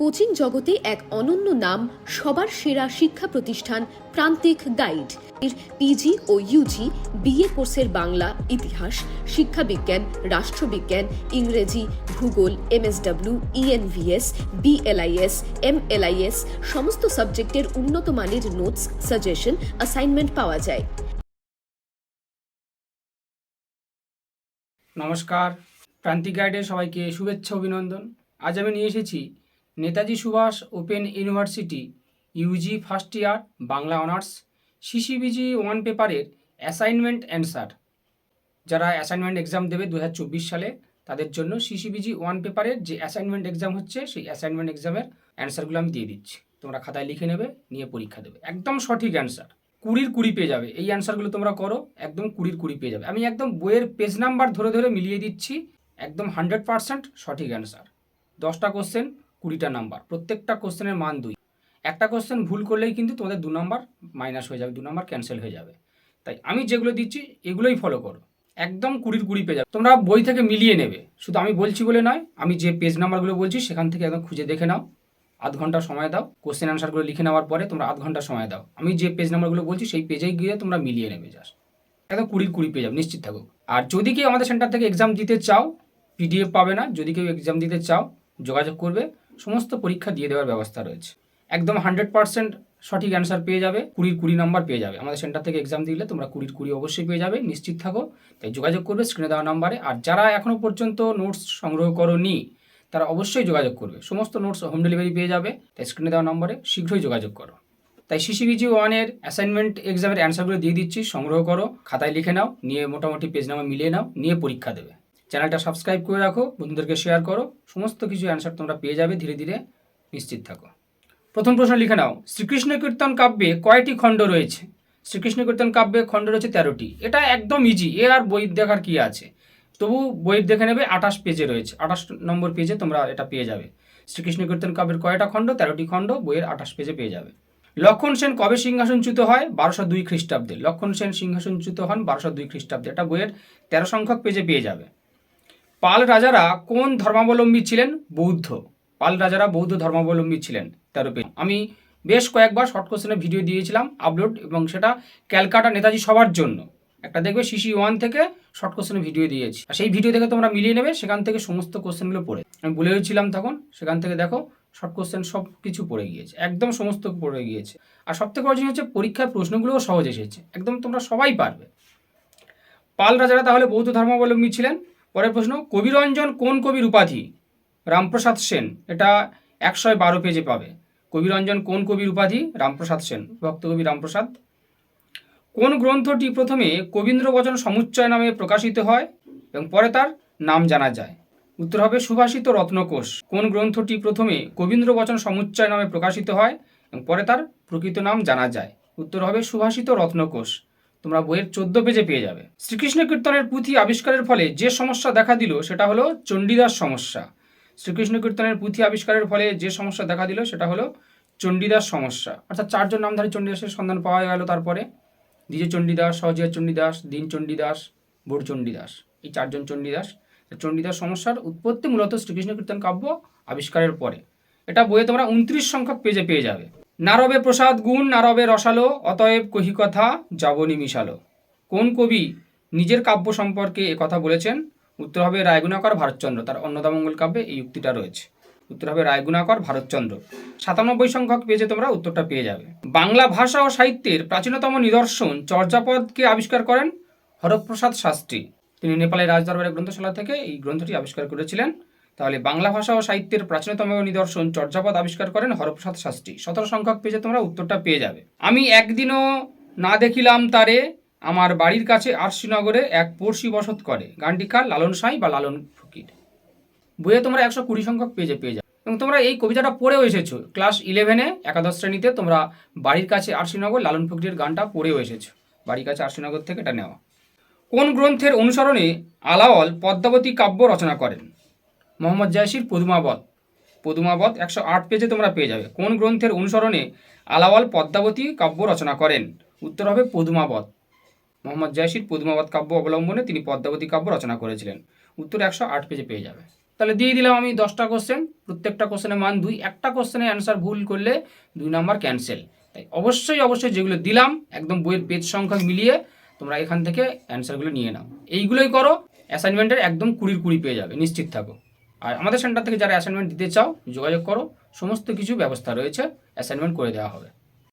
Coaching জগতে এক অনন্য নাম, সবার সেরা শিক্ষা প্রতিষ্ঠান প্রান্তিক গাইড। এর পিজি ও ইউজি বিএ কোর্সের বাংলা, ইতিহাস, শিক্ষাবিজ্ঞান, রাষ্ট্রবিজ্ঞান, ইংরেজি, ভূগোল এমএসডব্লিউ ইএনভিএস বিএলআইএস এমএলআইএস সমস্ত সাবজেক্টের উন্নত মানের নোটস, সাজেশন, অ্যাসাইনমেন্ট পাওয়া যায়। নমস্কার। প্রান্তিক গাইডে সবাইকে শুভেচ্ছা, অভিনন্দন। আজ আমি নিয়ে এসেছি Netaji Subhas open university, UG first year, Bangla honours, CCBG one পেপারের অ্যাসাইনমেন্ট অ্যান্সার। যারা অ্যাসাইনমেন্ট এক্সাম দেবে দুহাজার চব্বিশ সালে, তাদের জন্য সিসিবিজি ওয়ান পেপারের যে অ্যাসাইনমেন্ট এক্সাম হচ্ছে, সেই অ্যাসাইনমেন্ট এক্সামের অ্যান্সারগুলো আমি দিয়ে দিচ্ছি। তোমরা খাতায় লিখে নেবে, নিয়ে পরীক্ষা দেবে। একদম সঠিক অ্যান্সার। কুড়ির কুড়ি পেয়ে যাবে। এই অ্যান্সারগুলো তোমরা করো, একদম কুড়ির কুড়ি পেয়ে যাবে। আমি একদম বইয়ের পেজ নাম্বার ধরে ধরে মিলিয়ে দিচ্ছি, একদম হান্ড্রেড পার্সেন্ট সঠিক অ্যান্সার। দশটা কোশ্চেন কুড়িটা নাম্বার প্রত্যেকটা কোশ্চেনের মান দুই। একটা কোশ্চেন ভুল করলেই কিন্তু তোমাদের দু নাম্বার মাইনাস হয়ে যাবে, দু নাম্বার ক্যান্সেল হয়ে যাবে। তাই আমি যেগুলো দিচ্ছি, এগুলোই ফলো করো। একদম কুড়ির কুড়ি পেয়ে যাবে। তোমরা বই থেকে মিলিয়ে নেবে। শুধু আমি বলছি বলে নয়, আমি যে পেজ নাম্বারগুলো বলছি, সেখান থেকে একদম খুঁজে দেখে নাও। আধ ঘণ্টা সময় দাও। কোশ্চেন আনসারগুলো লিখে নেওয়ার পরে তোমরা আধ ঘণ্টা সময় দাও। আমি যে পেজ নাম্বারগুলো বলছি, সেই পেজেই গিয়ে তোমরা মিলিয়ে নেবে জাস্ট একদম কুড়ির কুড়ি পেয়ে যাবে, নিশ্চিত থাকো। আর যদি কেউ আমাদের সেন্টার থেকে এক্সাম দিতে চাও পিডিএফ পাবে না। যদি কেউ এক্সাম দিতে চাও, যোগাযোগ করবে। সমস্ত পরীক্ষা দিয়ে দেওয়ার ব্যবস্থা রয়েছে। একদম হান্ড্রেড পার্সেন্ট সঠিক অ্যান্সার পেয়ে যাবে, কুড়ির কুড়ি নাম্বার পেয়ে যাবে। আমাদের সেন্টার থেকে এক্সাম দিলে তোমরা কুড়ির কুড়ি অবশ্যই পেয়ে যাবে, নিশ্চিত থাকো। তাই যোগাযোগ করবে স্ক্রিনে দেওয়া নাম্বারে। আর যারা এখনও পর্যন্ত নোটস সংগ্রহ করোনি, তারা অবশ্যই যোগাযোগ করবে। সমস্ত নোটস হোম ডেলিভারি পেয়ে যাবে, তাই স্ক্রিনে দেওয়া নম্বরে শীঘ্রই যোগাযোগ করো। তাই সিসিবিজি ওয়ানের অ্যাসাইনমেন্ট এক্সামের অ্যান্সারগুলো দিয়ে দিচ্ছি, সংগ্রহ করো, খাতায় লিখে নাও, নিয়ে মোটামুটি পেজ নাম্বার মিলিয়ে নাও, নিয়ে পরীক্ষা দেবে। চ্যানেলটা সাবস্ক্রাইব করে রাখো, বন্ধুদেরকে শেয়ার করো, সমস্ত কিছু অ্যান্সার তোমরা পেয়ে যাবে ধীরে ধীরে নিশ্চিত থাকো। প্রথম প্রশ্ন লিখে নাও, শ্রীকৃষ্ণ কীর্তন কাব্যে কয়টি খণ্ড রয়েছে? শ্রীকৃষ্ণ কীর্তন কাব্যে খণ্ড রয়েছে তেরোটি। এটা একদম ইজি এ আর বই দেখার কি আছে? তবু বই দেখে নেবে, আঠাশ পেজে রয়েছে, আঠাশ নম্বর পেজে তোমরা এটা পেয়ে যাবে। শ্রীকৃষ্ণ কীর্তন কাব্যের কয়টা খণ্ড? তেরোটি খণ্ড, বইয়ের আঠাশ পেজে পেয়ে যাবে। লক্ষণ সেন কবে সিংহাসনচ্যুত হয়? বারোশো দুই খ্রিস্টাব্দে। লক্ষণ সেন সিংহাসনচ্যুত হন বারোশো দুই খ্রিস্টাব্দে। এটা বইয়ের তেরো সংখ্যক পেজে পেয়ে যাবে। পাল রাজারা কোন ধর্মাবলম্বী ছিলেন? বৌদ্ধ। পাল রাজারা বৌদ্ধ ধর্মাবলম্বী ছিলেন, তেরো পেজ আমি বেশ কয়েকবার শর্ট কোশ্চেনের ভিডিও দিয়েছিলাম, আপলোড, এবং সেটা ক্যালকাটা নেতাজি সবার জন্য। একটা দেখবে সিসি ওয়ান থেকে শর্ট কোশ্চেনের ভিডিও দিয়েছি। আর সেই ভিডিও থেকে তোমরা মিলিয়ে নেবে, সেখান থেকে সমস্ত কোশ্চেনগুলো পড়ে। আমি বলেওছিলাম তখন, সেখান থেকে দেখো শর্ট কোশ্চেন সব কিছু পড়ে গিয়েছে, একদম সমস্ত পড়ে গিয়েছে। আর সব থেকে বড় জিনিস হচ্ছে, পরীক্ষার প্রশ্নগুলোও সহজ এসেছে, একদম তোমরা সবাই পারবে। পাল রাজারা তাহলে বৌদ্ধ ধর্মাবলম্বী ছিলেন? পরের প্রশ্ন, কবিরঞ্জন কোন কবির উপাধি? রামপ্রসাদ সেন, এটা একশো বারো পেজে পাবে। কবিরঞ্জন কোন কবির উপাধি? রামপ্রসাদ সেন ভক্তকবি রামপ্রসাদ। কোন গ্রন্থটি প্রথমে কবীন্দ্রবচন সমুচ্চয় নামে প্রকাশিত হয় এবং পরে তার নাম জানা যায়? উত্তর হবে সুভাষিত রত্নকোষ। কোন গ্রন্থটি প্রথমে কবীন্দ্রবচন সমুচ্চয় নামে প্রকাশিত হয় এবং পরে তার প্রকৃত নাম জানা যায়? উত্তর হবে সুভাষিত রত্নকোষ। তোমরা বইয়ের চোদ্দ পেজে পেয়ে যাবে। শ্রীকৃষ্ণ কীর্তনের পুঁথি আবিষ্কারের ফলে যে সমস্যা দেখা দিল সেটা হলো চণ্ডীদাস সমস্যা। শ্রীকৃষ্ণ কীর্তনের পুঁথি আবিষ্কারের ফলে যে সমস্যা দেখা দিল সেটা হলো চণ্ডীদাস সমস্যা। অর্থাৎ চারজন নামধারী চণ্ডীদাসের সন্ধান পাওয়া গেল তারপরে। দ্বিজ চণ্ডীদাস, সহজিয়া চণ্ডীদাস, দীন চণ্ডীদাস বোর চণ্ডীদাস। এই চারজন চণ্ডীদাস। চণ্ডীদাস সমস্যার উৎপত্তি মূলত শ্রীকৃষ্ণ কীর্তন কাব্য আবিষ্কারের পরে। এটা বইয়ে তোমরা উনত্রিশ সংখ্যক পেজে পেয়ে যাবে। নারবে প্রসাদ গুণ নারবে রসালো, অতএব কহি কথা, যাবনি মিশালো। কোন কবি নিজের কাব্য সম্পর্কে কথা বলেছেন? উত্তর হবে রায়গুণাকর ভারতচন্দ্র, তার অন্নদামঙ্গল কাব্যে এই উক্তিটা রয়েছে। উত্তর হবে রায়গুণাকর ভারতচন্দ্র। সাতানব্বই সংখ্যক পেজে তোমরা উত্তরটা পেয়ে যাবে। বাংলা ভাষা ও সাহিত্যের প্রাচীনতম নিদর্শন চর্যাপদকে আবিষ্কার করেন হরপ্রসাদ শাস্ত্রী। তিনি নেপালের রাজদরবারের গ্রন্থশালা থেকে এই গ্রন্থটি আবিষ্কার করেছিলেন। তাহলে বাংলা ভাষা ও সাহিত্যের প্রাচীনতম নিদর্শন চর্যাপদ আবিষ্কার করেন হরপ্রসাদ শাস্ত্রী। সতেরো সংখ্যক পেজে তোমরা উত্তরটা পেয়ে যাবে। আমি একদিনও না দেখিলাম তারে, আমার বাড়ির কাছে আরশিনগরে এক পড়শি বসত করে, গানটি কার? লালন সাঁই বা লালন ফকির। বইয়ে তোমরা একশো কুড়ি সংখ্যক পেজে পেয়ে যাবে। এবং তোমরা এই কবিতাটা পড়েও এসেছ। ক্লাস ইলেভেনে একাদশ শ্রেণীতে তোমরা বাড়ির কাছে আরশিনগর লালন ফকিরের গানটা পড়েও এসেছ। বাড়ির কাছে আরশিনগর থেকে এটা নেওয়া। কোন গ্রন্থের অনুসরণে আলাওল পদ্মাবতী কাব্য রচনা করেন? মোহাম্মদ জায়সির পদুমাবত পদুমাবত একশো আট পেজে তোমরা পেয়ে যাবে। কোন গ্রন্থের অনুসরণে আলাওয়াল পদ্মাবতী কাব্য রচনা করেন? উত্তর হবে পদুমাবত মোহাম্মদ জায়সির পদুমাবত কাব্য অবলম্বনে তিনি পদ্মাবতী কাব্য রচনা করেছিলেন। উত্তর একশো আট পেজে পেয়ে যাবে। তাহলে দিয়ে দিলাম আমি দশটা কোশ্চেন প্রত্যেকটা কোশ্চেনের মান দুই, একটা কোশ্চেনের অ্যান্সার ভুল করলে দুই নাম্বার ক্যান্সেল তাই অবশ্যই অবশ্যই যেগুলো দিলাম, একদম বইয়ের পেজ সংখ্যা মিলিয়ে তোমরা এখান থেকে অ্যান্সারগুলো নিয়ে নাও। এইগুলোই করো অ্যাসাইনমেন্টের একদম কুড়ির কুড়ি পেয়ে যাবে। নিশ্চিত থাকো। আর আমাদের সেন্টার থেকে যারা অ্যাসাইনমেন্ট দিতে চাও, যোগাযোগ করো। সমস্ত কিছু ব্যবস্থা রয়েছে অ্যাসাইনমেন্ট করে দেওয়া হবে।